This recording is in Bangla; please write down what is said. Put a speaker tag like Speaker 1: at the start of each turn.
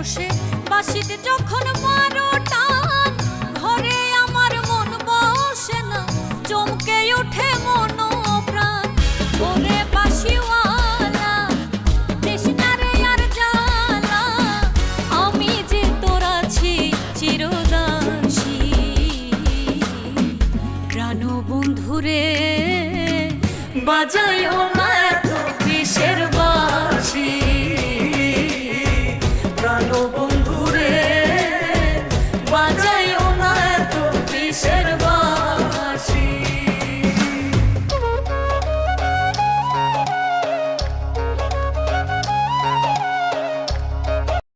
Speaker 1: বসে। বাসিতে যখন মারো টান, ঘরে আমার মন বসে না। চমকে ওঠে মন প্রাণ ওরে বাসিওয়ালা জ্বালা আমি যে তোর আছি চিরদাসী। প্রাণ one two